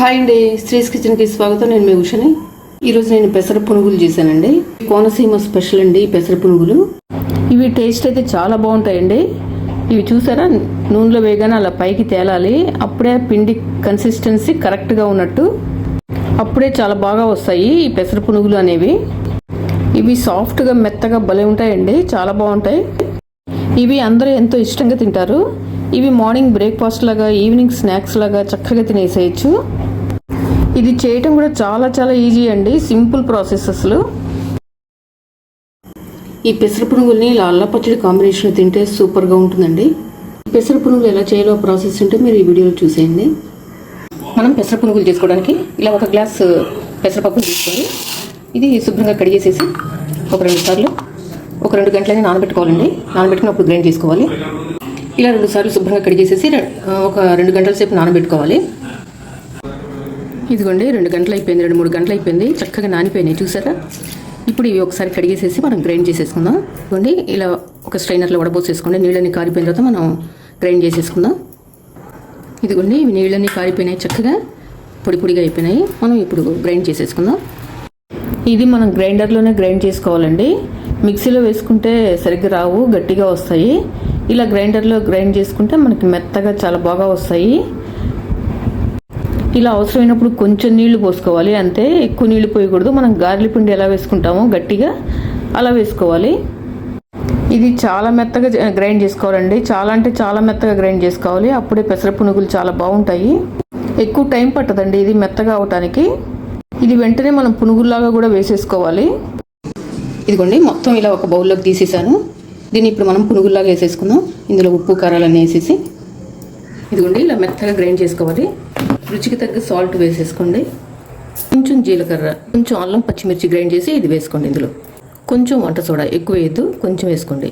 Hi అండి శ్రీస్ కిచెన్కి స్వాగతం. నేను మీ ఉషని. ఈరోజు నేను పెసర పునుగులు చేశానండి. కోనసీమ స్పెషల్ అండి ఈ పెసర పునుగులు. ఇవి టేస్ట్ అయితే చాలా బాగుంటాయండి. ఇవి చూసారా? నూనెలో వేగానే అలా పైకి తేలాలి. అప్పుడే పిండి కన్సిస్టెన్సీ కరెక్ట్గా ఉన్నట్టు. అప్పుడే చాలా బాగా వస్తాయి ఈ పెసర పునుగులు అనేవి. ఇవి సాఫ్ట్గా మెత్తగా భలే ఉంటాయండి. చాలా బాగుంటాయి. ఇవి అందరూ ఎంతో ఇష్టంగా తింటారు. ఇవి మార్నింగ్ బ్రేక్ఫాస్ట్ లాగా ఈవినింగ్ స్నాక్స్ లాగా చక్కగా తినేసేయచ్చు. ఇది చేయటం కూడా చాలా చాలా ఈజీ అండి. సింపుల్ ప్రాసెస్ అసలు ఈ పెసర పునుగుల్ని ఇలా అల్ల పచ్చడి కాంబినేషన్ తింటే సూపర్గా ఉంటుందండి. పెసర పునుగులు ఎలా చేయాలో ప్రాసెస్ ఉంటే మీరు ఈ వీడియోలో చూసేయండి. మనం పెసర పునుగులు చేసుకోవడానికి ఇలా ఒక గ్లాస్ పెసరపప్పు తీసుకోవాలి. ఇది శుభ్రంగా కడిగేసేసి ఒక రెండు సార్లు ఒక రెండు గంటలైనా నానబెట్టుకోవాలండి. నానబెట్టుకున్నప్పుడు గ్రైండ్ చేసుకోవాలి. ఇలా రెండు సార్లు శుభ్రంగా కడిగేసేసి ఒక రెండు గంటల సేపు నానబెట్టుకోవాలి. ఇదిగోండి రెండు గంటలు అయిపోయింది రెండు మూడు గంటలు అయిపోయింది చక్కగా నానిపోయినాయి చూసారా? ఇప్పుడు ఇవి ఒకసారి కడిగేసేసి మనం గ్రైండ్ చేసేసుకుందాం. ఇదిగోండి ఇలా ఒక స్ట్రైనర్లో వడబోసేసుకోండి. నీళ్ళని కారిపోయిన తర్వాత మనం గ్రైండ్ చేసేసుకుందాం. ఇదిగోండి ఇవి నీళ్ళని కారిపోయినాయి చక్కగా. పొడి పొడిగా అయిపోయినాయి. మనం ఇప్పుడు గ్రైండ్ చేసేసుకుందాం. ఇది మనం గ్రైండర్లోనే గ్రైండ్ చేసుకోవాలండి. మిక్సీలో వేసుకుంటే సరిగ్గా రావు గట్టిగా వస్తాయి. ఇలా గ్రైండర్లో గ్రైండ్ చేసుకుంటే మనకి మెత్తగా చాలా బాగా వస్తాయి. ఇలా అవసరమైనప్పుడు కొంచెం నీళ్ళు పోసుకోవాలి. అంతే ఎక్కువ నీళ్ళు పోయకూడదు. మనం గార్లి పిండి ఎలా వేసుకుంటామో గట్టిగా అలా వేసుకోవాలి. ఇది చాలా మెత్తగా గ్రైండ్ చేసుకోవాలండి. చాలా అంటే చాలా మెత్తగా గ్రైండ్ చేసుకోవాలి. అప్పుడే పెసర పునుగులు చాలా బాగుంటాయి. ఎక్కువ టైం పట్టదండి ఇది మెత్తగా అవటానికి. ఇది వెంటనే మనం పునుగుల్లాగా కూడా వేసేసుకోవాలి. ఇదిగోండి మొత్తం ఇలా ఒక బౌల్లోకి తీసేసాను. దీన్ని ఇప్పుడు మనం పునుగుల్లాగా వేసేసుకుందాం. ఇందులో ఉప్పు కారాలన్నీ వేసేసి. ఇదిగోండి ఇలా మెత్తగా గ్రైండ్ చేసుకోవాలి. రుచికి తగ్గ సాల్ట్ వేసేసుకోండి. కొంచెం జీలకర్ర కొంచెం అల్లం పచ్చిమిర్చి గ్రైండ్ చేసి ఇది వేసుకోండి ఇందులో. కొంచెం వంట సోడా ఎక్కువ వేయద్దు కొంచెం వేసుకోండి.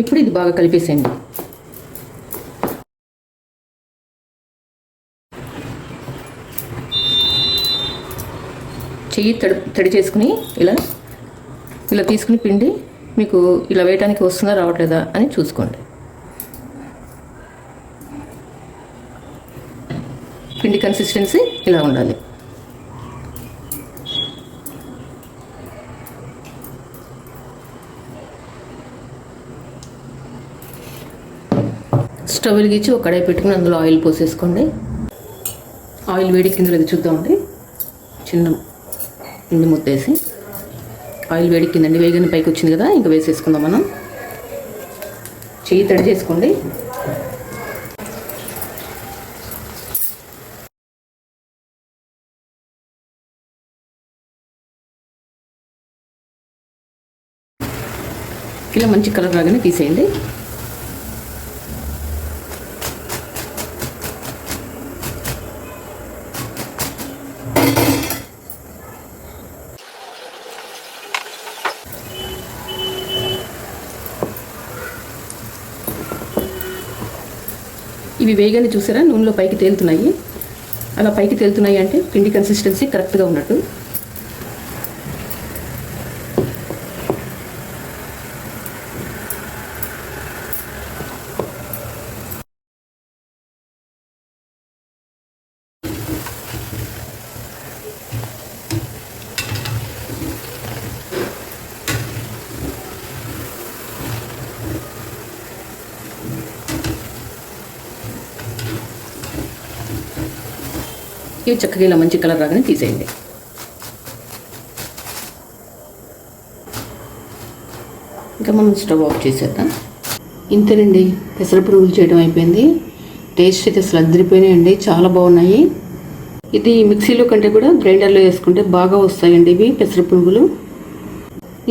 ఇప్పుడు ఇది బాగా కలిపేసేయండి. చెయ్యి తడి తడి చేసుకుని ఇలా ఇలా తీసుకుని పిండి మీకు ఇలా వేయటానికి వస్తుందా రావట్లేదా అని చూసుకోండి. కన్సిస్టెన్సీ ఇలా ఉండాలి. స్టవ్ వెలిగించి ఒక కడాయి పెట్టుకుని అందులో ఆయిల్ పోసేసుకోండి. ఆయిల్ వేడి కింద అది చూద్దామండి చిన్న పిండి ముద్దేసి ఆయిల్ వేడి కిందండి. వేగిన పైకి వచ్చింది కదా ఇంకా వేసేసుకుందాం మనం. చెయ్యి తడి చేసుకోండి. ఇలా మంచి కలర్ రాగానే తీసేయండి. ఇవి వేగానే చూసారా? నూనెలో పైకి తేలుతున్నాయి. అలా పైకి తేలుతున్నాయి అంటే పిండి కన్సిస్టెన్సీ కరెక్ట్గా ఉన్నట్టు. ఇవి చక్కగా ఇలా మంచి కలర్ రాగానే తీసేయండి. ఇంకా మనం స్టవ్ ఆఫ్ చేసేద్దాం. ఇంతేనండి పెసర పురుగులు చేయడం అయిపోయింది. టేస్ట్ అయితే అసలు అద్దరిపోయినాయండి చాలా బాగున్నాయి. ఇది మిక్సీలో కంటే కూడా గ్రైండర్లో వేసుకుంటే బాగా వస్తాయండి ఇవి పెసర పునుగులు.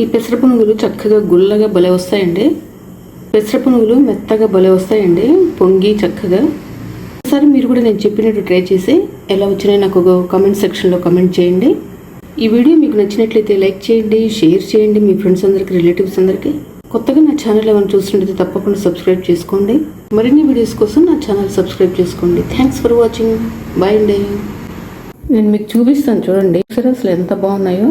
ఈ పెసర పునుగులు చక్కగా గుల్లగా భలే వస్తాయండి. పెసర పునుగులు మెత్తగా భలే వస్తాయండి పొంగి చక్కగా. ఒకసారి మీరు కూడా నేను చెప్పినట్టు ట్రై చేసి ఎలా వచ్చినాయో నాకు ఒక కమెంట్ సెక్షన్లో కమెంట్ చేయండి. ఈ వీడియో మీకు నచ్చినట్లయితే లైక్ చేయండి షేర్ చేయండి. మీ ఫ్రెండ్స్ అందరికి రిలేటివ్స్ అందరికీ కొత్తగా నా ఛానల్ ఏమైనా చూస్తుంటే తప్పకుండా సబ్స్క్రైబ్ చేసుకోండి. మరిన్ని వీడియోస్ కోసం నా ఛానల్ సబ్స్క్రైబ్ చేసుకోండి. థ్యాంక్స్ ఫర్ వాచింగ్ బాయ్ అండి. నేను మీకు చూపిస్తాను చూడండి. అసలు ఎంత బాగున్నాయో.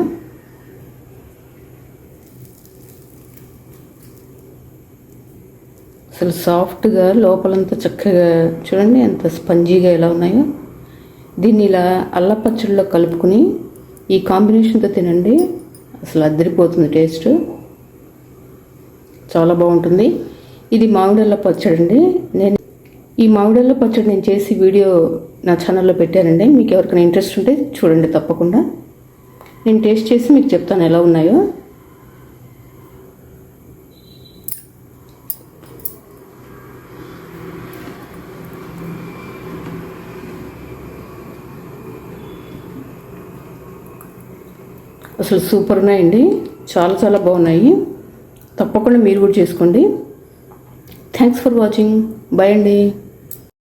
అసలు సాఫ్ట్గా లోపలంతా చక్కగా చూడండి ఎంత స్పంజీగా ఎలా ఉన్నాయో. దీన్ని ఇలా అల్లపచ్చడిలో కలుపుకుని ఈ కాంబినేషన్తో తినండి. అసలు అద్దరిపోతుంది టేస్ట్. చాలా బాగుంటుంది. ఇది మామిడల్ల పచ్చడి అండి. నేను ఈ మామిడల్ల పచ్చడి నేను చేసి వీడియో నా ఛానల్లో పెట్టానండి. మీకు ఎవరికైనా ఇంట్రెస్ట్ ఉంటే చూడండి తప్పకుండా. నేను టేస్ట్ చేసి మీకు చెప్తాను ఎలా ఉన్నాయో. అసలు సూపర్ ఉన్నాయండి. చాలా చాలా బాగున్నాయి. తప్పకుండా మీరు కూడా చేసుకోండి. థ్యాంక్స్ ఫర్ వాచింగ్ బై అండి.